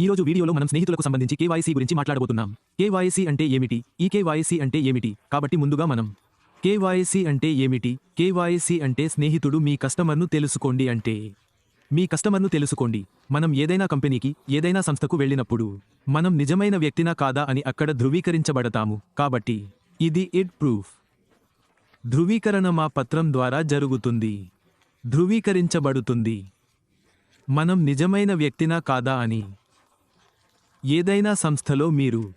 ఈ రోజు వీడియోలో మనం స్నేహితులకు సంబంధించి కేవైసీ గురించి మాట్లాడబోతున్నాం. కేవైసీ అంటే ఏమిటి? ఈ కేవైసీ అంటే ఏమిటి? కాబట్టి ముందుగా మనం కేవైసీ అంటే ఏమిటి? కేవైసీ అంటే స్నేహితుడు మీ కస్టమర్ను తెలుసుకోండి అంటే. మీ కస్టమర్ను తెలుసుకోండి. మనం ఏదైనా కంపెనీకి ఏదైనా సంస్థకు వెళ్ళినప్పుడు మనం నిజమైన వ్యక్తినా కాదా అని అక్కడ ధృవీకరించబడతాము. కాబట్టి ఇది ఇడ్ ప్రూఫ్. ధృవీకరణ మా పత్రం ద్వారా జరుగుతుంది. ధృవీకరించబడుతుంది. మనం నిజమైన వ్యక్తినా కాదా అని. ఏదైనా సంస్థలో మీరు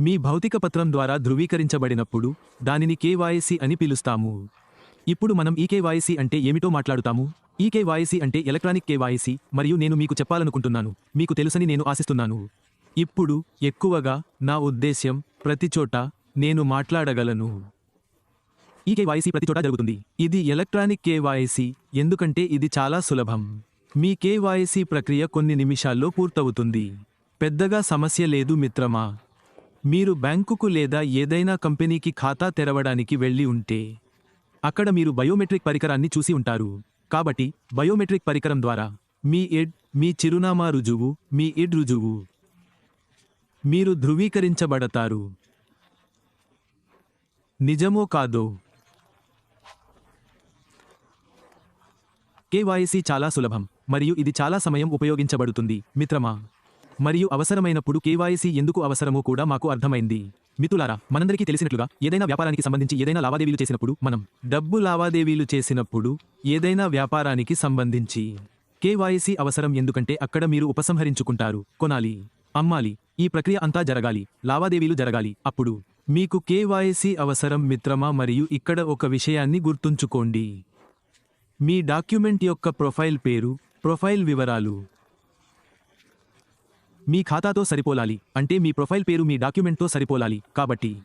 మీ భౌతిక పత్రం ద్వారా ధృవీకరించబడినప్పుడు దానిని కేవాయసీ అని పిలుస్తాము. ఇప్పుడు మనం ఈ అంటే ఏమిటో మాట్లాడుతాము. ఈ అంటే ఎలక్ట్రానిక్ కేవాయసీ మరియు నేను మీకు చెప్పాలనుకుంటున్నాను. మీకు తెలుసని నేను ఆశిస్తున్నాను. ఇప్పుడు ఎక్కువగా నా ఉద్దేశ్యం ప్రతిచోట నేను మాట్లాడగలను. ఈ కేవాయసీ ప్రతి చోట జరుగుతుంది. ఇది ఎలక్ట్రానిక్ కేవాయసీ ఎందుకంటే ఇది చాలా సులభం. మీ కేవాయసీ ప్రక్రియ కొన్ని నిమిషాల్లో పూర్తవుతుంది. పెద్దగా సమస్య లేదు మిత్రమా. మీరు బ్యాంకుకు లేదా ఏదైనా కంపెనీకి ఖాతా తెరవడానికి వెళ్ళి ఉంటే అక్కడ మీరు బయోమెట్రిక్ పరికరాన్ని చూసి ఉంటారు. కాబట్టి బయోమెట్రిక్ పరికరం ద్వారా మీ ఎడ్ మీ చిరునామా రుజువు మీ ఎడ్ రుజువు మీరు ధృవీకరించబడతారు. నిజమో కాదో? కేవైసీ చాలా సులభం. మరియు ఇది చాలా సమయం ఉపయోగించబడుతుంది. మిత్రమా మరియు అవసరమైనప్పుడు కేవైసీ ఎందుకు అవసరమో కూడా మాకు అర్థమైంది. మితులారా మనందరికీ తెలిసినట్లుగా ఏదైనా వ్యాపారానికి సంబంధించి ఏదైనా లావాదేవీలు చేసినప్పుడు మనం డబ్బు లావాదేవీలు చేసినప్పుడు ఏదైనా వ్యాపారానికి సంబంధించి కేవైసీ అవసరం ఎందుకంటే అక్కడ మీరు ఉపసంహరించుకుంటారు. కొనాలి అమ్మాలి ఈ ప్రక్రియ అంతా జరగాలి లావాదేవీలు జరగాలి. అప్పుడు మీకు కేవైసీ అవసరం మిత్రమా మరియు ఇక్కడ ఒక విషయాన్ని గుర్తుంచుకోండి. మీ డాక్యుమెంట్ యొక్క ప్రొఫైల్ పేరు ప్రొఫైల్ వివరాలు. మీ ఖాతాతో సరిపోలాలి అంటే మీ ప్రొఫైల్ పేరు మీ డాక్యుమెంట్తో సరిపోలాలి. కాబట్టి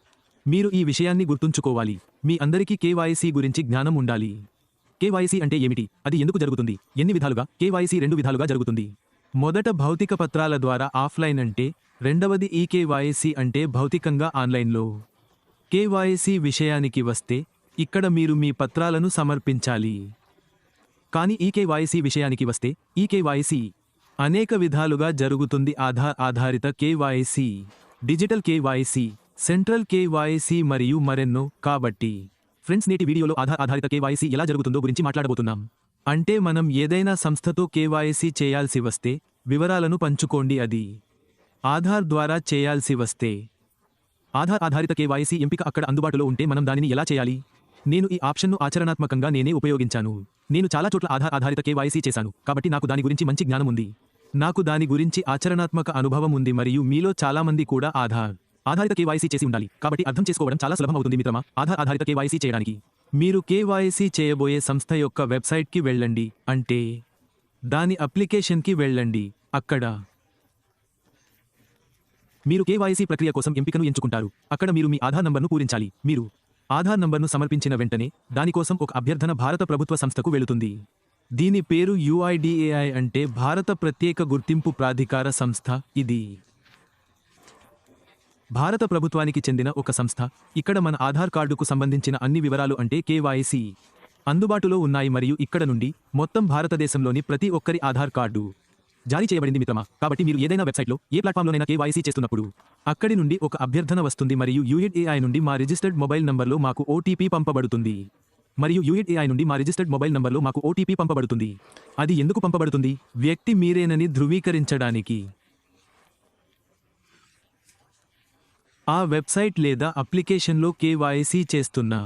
మీరు ఈ విషయాన్ని గుర్తుంచుకోవాలి. మీ అందరికీ కేవైసీ గురించి జ్ఞానం ఉండాలి. కేవైసీ అంటే ఏమిటి? అది ఎందుకు జరుగుతుంది? ఎన్ని విధాలుగా? కేవైసీ రెండు విధాలుగా జరుగుతుంది. మొదట భౌతిక పత్రాల ద్వారా ఆఫ్లైన్ అంటే రెండవది ఈ కేవైసీ అంటే భౌతికంగా ఆన్లైన్లో. కేవైసీ విషయానికి వస్తే ఇక్కడ మీరు మీ పత్రాలను సమర్పించాలి. కానీ ఈ కేవైసీ విషయానికి వస్తే ఈ అనేక విధాలుగా జరుగుతుంది. ఆధార్ ఆధారిత KYC digital KYC central KYC మరియు మరెన్నో. కాబట్టి ఫ్రెండ్స్ నేటి వీడియోలో ఆధార్ ఆధారిత కేవైసీ ఎలా జరుగుతుందో గురించి మాట్లాడబోతున్నాం. అంటే మనం ఏదైనా సంస్థతో కేవైసీ చేయాల్సి వస్తే వివరాలను పంచుకోండి అది. ఆధార్ ద్వారా చేయాల్సి వస్తే ఆధార్ ఆధారిత కేవైసీ ఎంపిక అక్కడ అందుబాటులో ఉంటే మనం దానిని ఎలా చేయాలి? నేను ఈ ఆప్షన్ను ఆచరణాత్మకంగా నేనే ఉపయోగించాను. నేను చాలా చోట్ల ఆధార్ ఆధారిత కేవైసీ చేశాను కాబట్టి నాకు దాని గురించి మంచి జ్ఞానం ఉంది. నాకు దాని గురించి ఆచరణాత్మక అనుభవం ఉంది మరియు మీలో చాలా మంది కూడా ఆధార్ ఆధారిత కేవైసీ చేసి ఉండాలి. కాబట్టి అర్థం చేసుకోవడం చాలా సులభం అవుతుంది మిత్రమా ఆధార్ ఆధారిత కేవైసీ చేయడానికి. మీరు కేవైసీ చేయబోయే సంస్థ యొక్క వెబ్సైట్కి వెళ్ళండి అంటే దాని అప్లికేషన్కి వెళ్ళండి. అక్కడ మీరు కేవైసీ ప్రక్రియ కోసం ఎంపికను ఎంచుకుంటారు. అక్కడ మీరు మీ ఆధార్ నంబర్ను పూరించాలి. మీరు ఆధార్ నంబర్ను సమర్పించిన వెంటనే దానికోసం ఒక అభ్యర్థన భారత ప్రభుత్వ సంస్థకు వెళుతుంది. దీని పేరు యుఐడిఏఐ అంటే భారత ప్రత్యేక గుర్తింపు ప్రాధికార సంస్థ ఇది. భారత ప్రభుత్వానికి చెందిన ఒక సంస్థ. ఇక్కడ మన ఆధార్ కార్డుకు సంబంధించిన అన్ని వివరాలు అంటే కేవైసీ అందుబాటులో ఉన్నాయి మరియు ఇక్కడ నుండి మొత్తం భారతదేశంలోని ప్రతి ఒక్కరి ఆధార్ కార్డు జారీ చేయబడింది మిత్రమా? కాబట్టి మీరు ఏదైనా వెబ్సైట్లో ఏ ప్లాట్ఫామ్లోనైనా కేవైసీ చేస్తున్నప్పుడు అక్కడి నుండి ఒక అభ్యర్థన వస్తుంది మరియు యూఎడ్ఏఐ నుండి మా రిజిస్టర్డ్ మొబైల్ నంబర్లో మాకు ఓటీపీ పంపబడుతుంది. మరియు యూఎడ్ఏఐ నుండి మా రిజిస్టర్డ్ మొబైల్ నంబర్లో మాకు ఓటీపీ పంపబడుతుంది. అది ఎందుకు పంపబడుతుంది? వ్యక్తి మీరేనని ధృవీకరించడానికి. ఆ వెబ్సైట్ లేదా అప్లికేషన్లో కేవైసీ చేస్తున్నా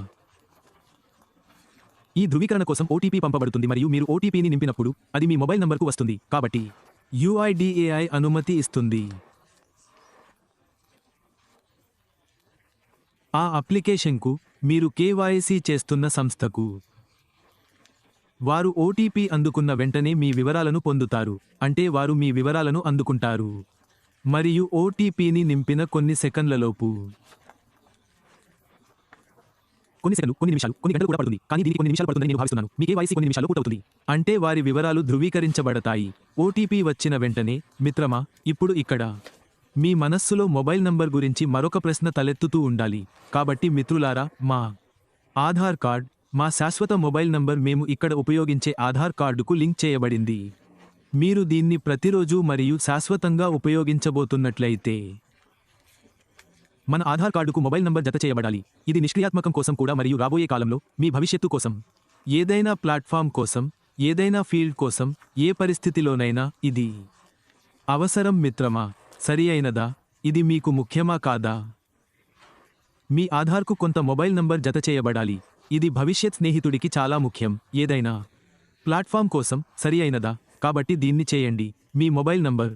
ఈ ధృవీకరణ కోసం ఓటీపీ పంపబడుతుంది మరియు మీరు ఓటీపీని నింపినప్పుడు అది మీ మొబైల్ నంబర్కు వస్తుంది కాబట్టి యుఐడిఏఐ అనుమతి ఇస్తుంది. ఆ అప్లికేషన్కు మీరు కేవైసీ చేస్తున్న సంస్థకు వారు ఓటీపీ అందుకున్న వెంటనే మీ వివరాలను పొందుతారు. అంటే వారు మీ వివరాలను అందుకుంటారు. మరియు ఓటీపీని నింపిన కొన్ని సెకండ్లలోపు. కొన్ని సెకండ్లు కొన్ని నిమిషాలు కొన్ని గంటలు కూడా పడుతుంది. కానీ దీనికి కొన్ని నిమిషాలు పడుతుందని నేను భావిస్తున్నాను. మీ కేవైసీ కొన్ని నిమిషాలు పూర్తవుతుంది. అంటే వారి వివరాలు ధృవీకరించబడతాయి. ఓటీపీ వచ్చిన వెంటనే మిత్రమా ఇప్పుడు ఇక్కడ మీ మనస్సులో మొబైల్ నంబర్ గురించి మరొక ప్రశ్న తలెత్తుతూ ఉండాలి. కాబట్టి మిత్రులారా మా ఆధార్ కార్డ్ మా శాశ్వత మొబైల్ నంబర్ మేము ఇక్కడ ఉపయోగించే ఆధార్ కార్డుకు లింక్ చేయబడింది. మీరు దీన్ని ప్రతిరోజు మరియు శాశ్వతంగా ఉపయోగించబోతున్నట్లయితే మన ఆధార్ కార్డుకు మొబైల్ నంబర్ జత చేయబడాలి. ఇది నిష్క్రియాత్మకం కోసం కూడా మరియు రాబోయే కాలంలో మీ భవిష్యత్తు కోసం ఏదైనా ప్లాట్ఫామ్ కోసం ఏదైనా ఫీల్డ్ కోసం ఏ పరిస్థితిలోనైనా ఇది అవసరం మిత్రమా? సరి అయినదా ఇది మీకు ముఖ్యమా కాదా? మీ ఆధార్కు కొంత మొబైల్ నంబర్ జత చేయబడాలి. ఇది భవిష్యత్ స్నేహితుడికి చాలా ముఖ్యం. ఏదైనా ప్లాట్ఫామ్ కోసం సరి అయినదా కాబట్టి దీన్ని చేయండి. మీ మొబైల్ నంబర్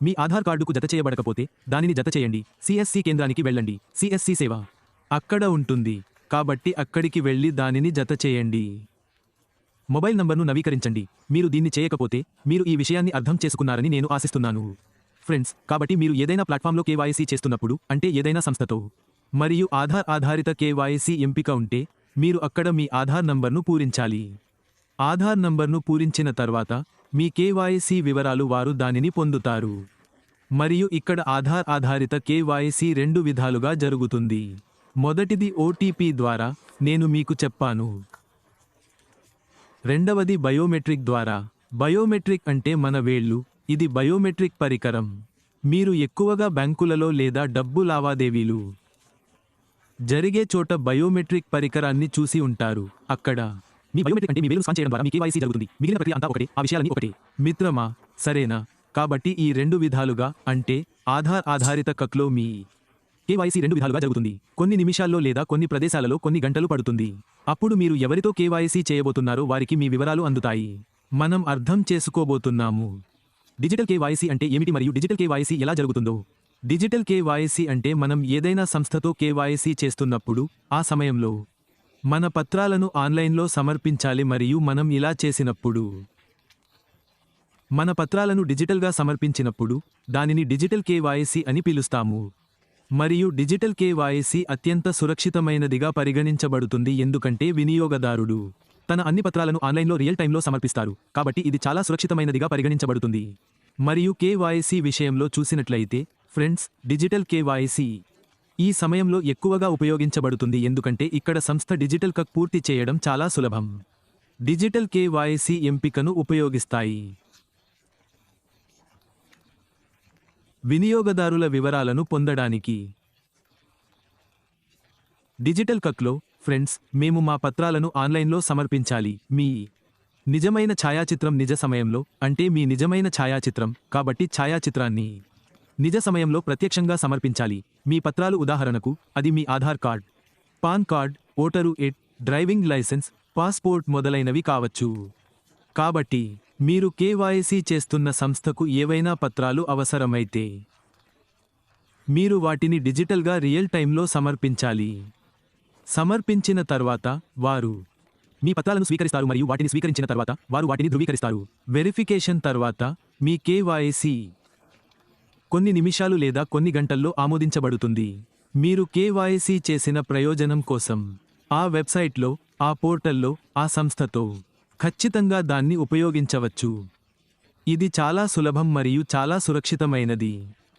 మీ ఆధార్ కార్డుకు జత చేయబడకపోతే దానిని జత చేయండి. సిఎస్సి కేంద్రానికి వెళ్ళండి. సిఎస్సి సేవ అక్కడ ఉంటుంది. కాబట్టి అక్కడికి వెళ్ళి దానిని జత చేయండి. మొబైల్ నంబర్ను నవీకరించండి. మీరు దీన్ని చేయకపోతే మీరు ఈ విషయాన్ని అర్థం చేసుకున్నారని నేను ఆశిస్తున్నాను. ఫ్రెండ్స్ కాబట్టి మీరు ఏదైనా ప్లాట్ఫామ్లో కేవైసీ చేస్తున్నప్పుడు అంటే ఏదైనా సంస్థతో మరియు ఆధార్ ఆధారిత కేవైసీ ఎంపిక ఉంటే మీరు అక్కడ మీ ఆధార్ నంబర్ను పూరించాలి. ఆధార్ నంబర్ను పూరించిన తర్వాత మీ కేవైసీ వివరాలు వారు దానిని పొందుతారు. మరియు ఇక్కడ ఆధార్ ఆధారిత కేవైసీ రెండు విధాలుగా జరుగుతుంది. మొదటిది ఓటీపీ ద్వారా నేను మీకు చెప్పాను. రెండవది బయోమెట్రిక్ ద్వారా. బయోమెట్రిక్ అంటే మన వేళ్ళు ఇది బయోమెట్రిక్ పరికరం. మీరు ఎక్కువగా బ్యాంకులలో లేదా డబ్బు లావాదేవీలు జరిగే చోట బయోమెట్రిక్ పరికరాన్ని చూసి ఉంటారు. అక్కడ మీ బయోమెట్రిక్ అంటే మీ వేలు స్కాన్ చేయడం ద్వారా మీ కేవైసీ జరుగుతుంది. మిగిలిన ప్రక్రియ అంతా ఒకటే ఆ విషయాలన్నీ ఒకటే. మిత్రమా సరేనా? కాబట్టి ఈ రెండు విధాలుగా అంటే ఆధార్ ఆధారిత కక్లో మీ కేవైసీ రెండు విధాలుగా జరుగుతుంది. కొన్ని నిమిషాల్లో లేదా కొన్ని ప్రదేశాలలో కొన్ని గంటలు పడుతుంది. అప్పుడు మీరు ఎవరితో కేవైసీ చేయబోతున్నారో వారికి మీ వివరాలు అందుతాయి. మనం అర్థం చేసుకోబోతున్నాము. డిజిటల్ కేవైసీ అంటే ఏమిటి మరియు డిజిటల్ కేవైసీ ఎలా జరుగుతుందో? డిజిటల్ కేవైసీ అంటే మనం ఏదైనా సంస్థతో కేవైసీ చేస్తున్నప్పుడు ఆ సమయంలో మన పత్రాలను ఆన్లైన్లో సమర్పించాలి మరియు మనం ఇలా చేసినప్పుడు మన పత్రాలను డిజిటల్గా సమర్పించినప్పుడు దానిని డిజిటల్ కేవైసీ అని పిలుస్తాము. మరియు డిజిటల్ కేవైసీ అత్యంత సురక్షితమైనదిగా పరిగణించబడుతుంది ఎందుకంటే వినియోగదారుడు తన అన్ని పత్రాలను ఆన్లైన్లో రియల్ టైంలో సమర్పిస్తారు. కాబట్టి ఇది చాలా సురక్షితమైనదిగా పరిగణించబడుతుంది. మరియు కేవైసీ విషయంలో చూసినట్లయితే ఫ్రెండ్స్ డిజిటల్ కేవైసీ ఈ సమయంలో ఎక్కువగా ఉపయోగించబడుతుంది. ఎందుకంటే ఇక్కడ సంస్థ డిజిటల్ కక్ పూర్తి చేయడం చాలా సులభం. డిజిటల్ కేవైసీ ఎంపికను ఉపయోగిస్తాయి. వినియోగదారుల వివరాలను పొందడానికి డిజిటల్ కక్లో ఫ్రెండ్స్ మేము మా పత్రాలను ఆన్లైన్లో సమర్పించాలి. మీ నిజమైన ఛాయాచిత్రం నిజ సమయంలో అంటే మీ నిజమైన ఛాయాచిత్రం కాబట్టి ఛాయాచిత్రాన్ని నిజ సమయంలో ప్రత్యక్షంగా సమర్పించాలి. మీ పత్రాలు ఉదాహరణకు అది మీ Aadhaar card PAN card voter ID driving licence passport మొదలైనవి కావచ్చు. కాబట్టి మీరు కేవైసీ చేస్తున్న సంస్థకు ఏవైనా పత్రాలు అవసరమైతే మీరు వాటిని డిజిటల్గా రియల్ టైంలో సమర్పించాలి. సమర్పించిన తర్వాత వారు మీ పత్రాలను స్వీకరిస్తారు మరియు వాటిని స్వీకరించిన తర్వాత వారు వాటిని ధృవీకరిస్తారు. వెరిఫికేషన్ తర్వాత మీ కేవైసీ కొన్ని నిమిషాలు లేదా కొన్ని గంటల్లో ఆమోదించబడుతుంది. మీరు కేవైసీ చేసిన ప్రయోజనం కోసం ఆ వెబ్సైట్లో ఆ పోర్టల్లో ఆ సంస్థతో ఖచ్చితంగా దాన్ని ఉపయోగించవచ్చు. ఇది చాలా సులభం మరియు చాలా సురక్షితమైనది.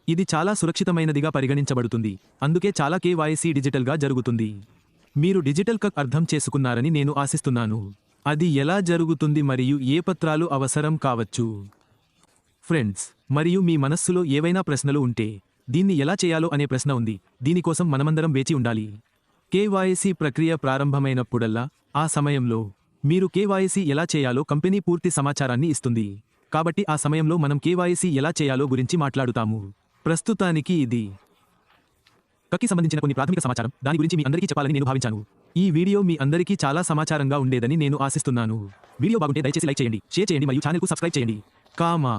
ఇది చాలా సురక్షితమైనదిగా పరిగణించబడుతుంది. అందుకే చాలా కేవైసీ డిజిటల్గా జరుగుతుంది. మీరు డిజిటల్ కక్ అర్థం చేసుకున్నారని నేను ఆశిస్తున్నాను. అది ఎలా జరుగుతుంది మరియు ఏ పత్రాలు అవసరం కావచ్చు? ఫ్రెండ్స్ మరియు మీ మనస్సులో ఏవైనా ప్రశ్నలు ఉంటే దీన్ని ఎలా చేయాలో అనే ప్రశ్న ఉంది. దీనికోసం మనమందరం వేచి ఉండాలి. కేవైసీ ప్రక్రియ ప్రారంభమైనప్పుడల్లా ఆ సమయంలో మీరు కేవైసీ ఎలా చేయాలో కంపెనీ పూర్తి సమాచారాన్ని ఇస్తుంది. కాబట్టి ఆ సమయంలో మనం కేవైసీ ఎలా చేయాలో గురించి మాట్లాడుతాము. ప్రస్తుతానికి ఇది కక్కి సంబంధించిన కొన్ని ప్రాథమిక సమాచారం. దాని గురించి మీ అందరికీ చెప్పాలని నేను భావించాను. ఈ వీడియో మీ అందరికీ చాలా సమాచారంగా ఉండేదని నేను ఆశిస్తున్నాను. వీడియో బాగుంటే దయచేసి లైక్ చేయండి షేర్ చేయండి మరియు ఛానల్కు సబ్స్క్రైబ్ చేయండి. కామా